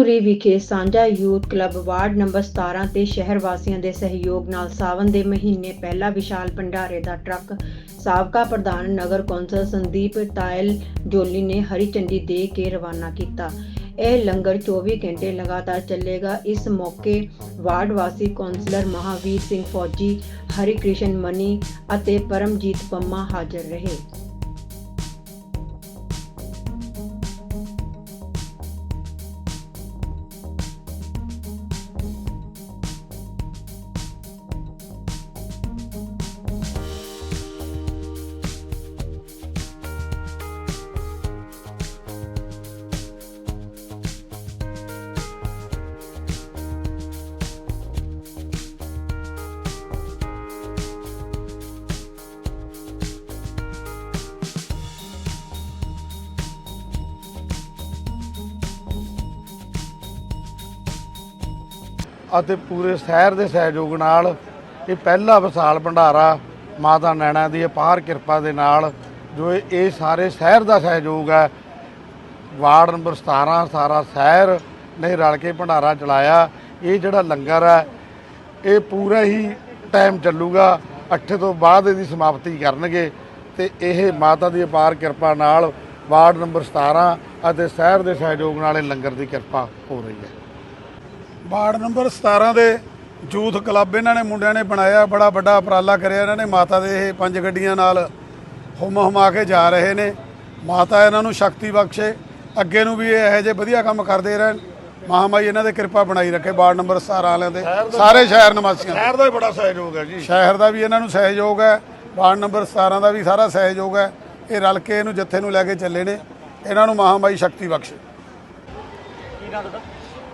ਧੂਰੀ ਵਿਖੇ ਸਾਂਝਾ youth club ward number 17 ਤੇ ਸ਼ਹਿਰ ਵਾਸੀਆਂ ਦੇ ਸਹਿਯੋਗ ਨਾਲ ਸਾਵਨ ਦੇ ਮਹੀਨੇ ਪਹਿਲਾ ਵਿਸ਼ਾਲ ਭੰਡਾਰੇ ਦਾ ਟਰੱਕ ਸਾਬਕਾ ਪ੍ਰਧਾਨ ਨਗਰ ਕੌਂਸਲ ਸੰਦੀਪ ਤਾਇਲ ਜੋਲੀ ਨੇ ਹਰੀ ਝੰਡੀ ਦੇ ਕੇ ਰਵਾਨਾ ਕੀਤਾ। ਇਹ ਲੰਗਰ 24 ਘੰਟੇ ਲਗਾਤਾਰ ਚੱਲੇਗਾ। ਇਸ ਮੌਕੇ ਵਾਰਡ ਵਾਸੀ ਕੌਂਸਲਰ ਮਹਾਵੀਰ ਸਿੰਘ ਫੌਜੀ ਹਰੀ ਕ੍ਰਿਸ਼ਨ ਮਨੀ ਅਤੇ ਪਰਮਜੀਤ ਪੰਮਾ ਹਾਜ਼ਰ ਰਹੇ। ਅਤੇ ਪੂਰੇ ਸ਼ਹਿਰ ਦੇ ਸਹਿਯੋਗ ਨਾਲ ਇਹ ਪਹਿਲਾ ਵਿਸਾਲ ਭੰਡਾਰਾ ਮਾਤਾ ਨੈਣਾ ਦੀ ਅਪਾਰ ਕਿਰਪਾ ਦੇ ਨਾਲ, ਜੋ ਇਹ ਸਾਰੇ ਸ਼ਹਿਰ ਦਾ ਸਹਿਯੋਗ ਹੈ। ਵਾਰਡ ਨੰਬਰ 17 ਸਾਰਾ ਸ਼ਹਿਰ ਨੇ ਰਲ ਕੇ ਭੰਡਾਰਾ ਚਲਾਇਆ। ਇਹ ਜਿਹੜਾ ਲੰਗਰ ਹੈ, ਇਹ ਪੂਰਾ ਹੀ ਟਾਈਮ ਚੱਲੂਗਾ। 8 ਤੋਂ ਬਾਅਦ ਇਹਦੀ ਸਮਾਪਤੀ ਕਰਨਗੇ ਤੇ ਇਹ ਮਾਤਾ ਦੀ ਅਪਾਰ ਕਿਰਪਾ ਨਾਲ ਵਾਰਡ ਨੰਬਰ 17 ਅਤੇ ਸ਼ਹਿਰ ਦੇ ਸਹਿਯੋਗ ਨਾਲ ਇਹ ਲੰਗਰ ਦੀ ਕਿਰਪਾ ਹੋ ਰਹੀ ਹੈ। ਵਾਰਡ ਨੰਬਰ 17 ਦੇ ਯੂਥ ਕਲੱਬ ਇਹਨਾਂ ਨੇ ਮੁੰਡਿਆਂ ਨੇ ਬਣਾਇਆ ਬੜਾ ਵੱਡਾ ਉਪਰਾਲਾ ਕਰਿਆ ਇਹਨਾਂ ਨੇ। ਮਾਤਾ ਦੇ ਇਹ ਪੰਜ ਗੱਡੀਆਂ ਨਾਲ ਹੁਮ ਹੁਮਾ ਕੇ ਜਾ ਰਹੇ ਨੇ। ਮਾਤਾ ਇਹਨਾਂ ਨੂੰ ਸ਼ਕਤੀ ਬਖਸ਼ੇ ਅੱਗੇ ਨੂੰ ਵੀ ਇਹ ਇਹੋ ਜਿਹੇ ਵਧੀਆ ਕੰਮ ਕਰਦੇ ਰਹਿਣ। ਮਹਾਮਾਈ ਇਹਨਾਂ ਦੇ ਕਿਰਪਾ ਬਣਾਈ ਰੱਖੇ ਵਾਰਡ ਨੰਬਰ 17 ਵਾਲਿਆਂ ਦੇ। ਸਾਰੇ ਸ਼ਹਿਰ ਨਿਵਾਸੀਆਂ ਦੇ। ਸ਼ਹਿਰ ਦਾ ਹੀ ਬੜਾ ਸਹਿਯੋਗ ਹੈ ਜੀ। ਸ਼ਹਿਰ ਦਾ ਵੀ ਇਹਨਾਂ ਨੂੰ ਸਹਿਯੋਗ ਹੈ। ਵਾਰਡ ਨੰਬਰ 17 ਦਾ ਵੀ ਸਾਰਾ ਸਹਿਯੋਗ ਹੈ। ਇਹ ਰਲ ਕੇ ਇਹਨੂੰ ਜੱਥੇ ਨੂੰ ਲੈ ਕੇ ਚੱਲੇ ਨੇ। ਇਹਨਾਂ ਨੂੰ ਮਹਾਮਾਈ ਸ਼ਕਤੀ ਬਖਸ਼ੇ।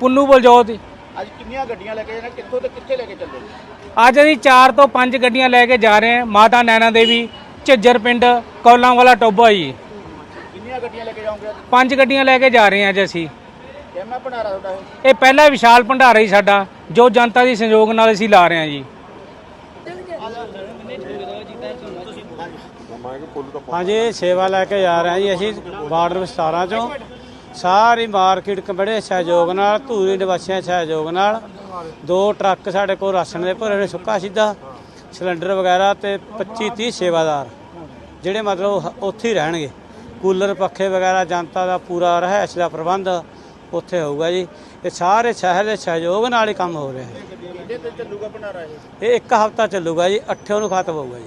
ਪੁੰਨੂ ਬਲਜੋਤ ਜੀ। ਅੱਜ ਕਿੰਨੀਆਂ ਗੱਡੀਆਂ ਲੈ ਕੇ ਜਾਣਾ ਕਿੱਥੋਂ ਤੇ ਕਿੱਥੇ ਲੈ ਕੇ ਚੱਲੇ? ਅੱਜ ਅਸੀਂ 4 ਤੋਂ 5 ਗੱਡੀਆਂ ਲੈ ਕੇ ਜਾ ਰਹੇ ਹਾਂ ਮਾਤਾ ਨੈਣਾ ਦੇਵੀ ਝੱਜਰ ਪਿੰਡ ਕੌਲਾਂ ਵਾਲਾ ਟੋਬਾ ਜੀ। ਕਿੰਨੀਆਂ ਗੱਡੀਆਂ ਲੈ ਕੇ ਜਾਓਗੇ ਅੱਜ? ਪੰਜ ਗੱਡੀਆਂ ਲੈ ਕੇ ਜਾ ਰਹੇ ਹਾਂ ਅੱਜ ਅਸੀਂ। ਕਿੰਨਾ ਭੰਡਾਰਾ ਤੁਹਾਡਾ ਇਹ? ਇਹ ਪਹਿਲਾ ਵਿਸ਼ਾਲ ਭੰਡਾਰਾ ਹੀ ਸਾਡਾ ਜੋ ਜਨਤਾ ਦੇ ਸਹਿਯੋਗ ਨਾਲ ਅਸੀਂ ਲਾ ਰਹੇ ਹਾਂ ਜੀ। ਹਾਂਜੀ ਸੇਵਾ ਲੈ ਕੇ ਜਾ ਰਹੇ ਹਾਂ ਜੀ ਅਸੀਂ ਵਾਰਡ ਨੰਬਰ 17 ਚੋਂ। ਸਾਰੀ ਮਾਰਕੀਟ ਬੜੇ ਸਹਿਯੋਗ ਨਾਲ ਧੂਰੀ ਨਿਵਾਸੀਆਂ ਸਹਿਯੋਗ ਨਾਲ। ਦੋ ਟਰੱਕ ਸਾਡੇ ਕੋਲ ਰਾਸ਼ਨ ਦੇ ਭਰੇ ਨੇ ਸੁੱਕਾ ਸਿੱਧਾ ਸਿਲੰਡਰ ਵਗੈਰਾ ਤੇ 25 30 ਸੇਵਾਦਾਰ ਜਿਹੜੇ ਮਤਲਬ ਉੱਥੇ ਹੀ ਰਹਿਣਗੇ। ਕੂਲਰ ਪੱਖੇ ਵਗੈਰਾ ਜਨਤਾ ਦਾ ਪੂਰਾ ਰਹਿائش ਦਾ ਪ੍ਰਬੰਧ ਉੱਥੇ ਹੋਊਗਾ ਜੀ। ਇਹ ਸਾਰੇ ਸ਼ਹਿਰ ਦੇ ਸਹਿਯੋਗ ਨਾਲ ਹੀ ਕੰਮ ਹੋ ਰਿਹਾ। ਹੈ ਇਹ? ਇੱਕ ਹਫ਼ਤਾ ਚੱਲੂਗਾ ਜੀ 8 ਨੂੰ ਖਤਮ ਹੋਊਗਾ ਜੀ।